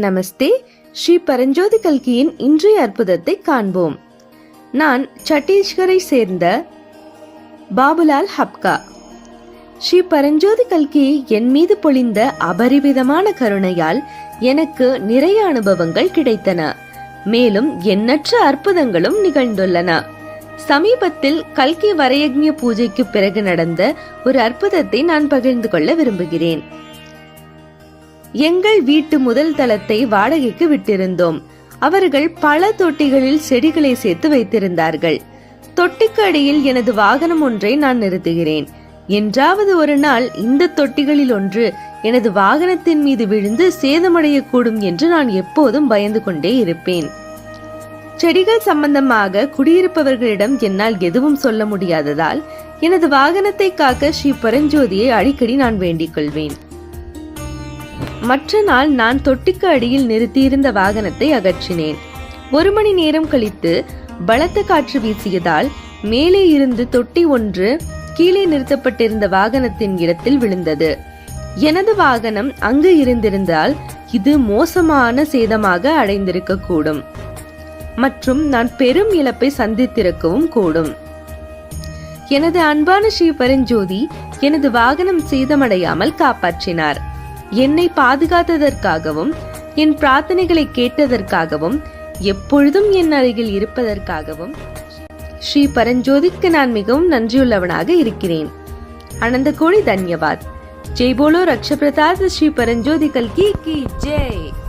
நமஸ்தே ஸ்ரீ பரஞ்சோதி கல்கியின் இன்றைய அற்புதத்தை காண்போம். நான் சட்டீஸ்கரை சேர்ந்த பாபுலால் ஹப்கா. ஸ்ரீ பரஞ்சோதி கல்கி என் மீது பொழிந்த அபரிவிதமான கருணையால் எனக்கு நிறைய அனுபவங்கள் கிடைத்தன. மேலும் எண்ணற்ற அற்புதங்களும் நிகழ்ந்துள்ளன. சமீபத்தில் கல்கி வரையக்ஞ பூஜைக்கு பிறகு நடந்த ஒரு அற்புதத்தை நான் பகிர்ந்து கொள்ள விரும்புகிறேன். எங்கள் வீட்டு முதல் தளத்தை வாடகைக்கு விட்டிருந்தோம். அவர்கள் பல தொட்டிகளில் செடிகளை சேர்த்து வைத்திருந்தார்கள். தொட்டிக்கு அடியில் எனது வாகனம் ஒன்றை நான் நிறுத்துகிறேன். என்றாவது ஒரு நாள் இந்த தொட்டிகளில் ஒன்று எனது வாகனத்தின் மீது விழுந்து சேதமடையக்கூடும் என்று நான் எப்போதும் பயந்து கொண்டே இருப்பேன். செடிகள் சம்பந்தமாக குடியிருப்பவர்களிடம் என்னால் எதுவும் சொல்ல முடியாததால் எனது வாகனத்தை காக்க ஸ்ரீ பரஞ்சோதியை அடிக்கடி நான் வேண்டிக் கொள்வேன். மற்ற நாள் நான் தொட்டிக்கு அடியில் நிறுத்தியிருந்த வாகனத்தை அகற்றினேன். ஒரு மணி நேரம் கழித்து பலத்த காற்று வீசியதால் மேலே இருந்து தொட்டி ஒன்று கீழே நிறுத்தப்பட்டிருந்த வாகனத்தின் இடத்தில் விழுந்தது. எனது வாகனம் அங்கு இருந்திருந்தால் இது மோசமான சேதமாக அடைந்திருக்க கூடும் மற்றும் நான் பெரும் இழப்பை சந்தித்திருக்கவும் கூடும். எனது அன்பான ஸ்ரீ பரஞ்சோதி எனது வாகனம் சேதமடையாமல் காப்பாற்றினார். என்னை பாதுகாத்ததற்காகவும் என் பிரார்த்தனைகளை கேட்டதற்காகவும் எப்பொழுதும் என் அருகில் இருப்பதற்காகவும் ஸ்ரீ பரஞ்சோதிக்கு நான் மிகவும் நன்றியுள்ளவனாக இருக்கிறேன். அனந்த கோடி தன்யவாத். ஜெய் போலோ ரக்ஷபிரதாத் ஸ்ரீ பரஞ்சோதி கல்கி கி ஜெய்.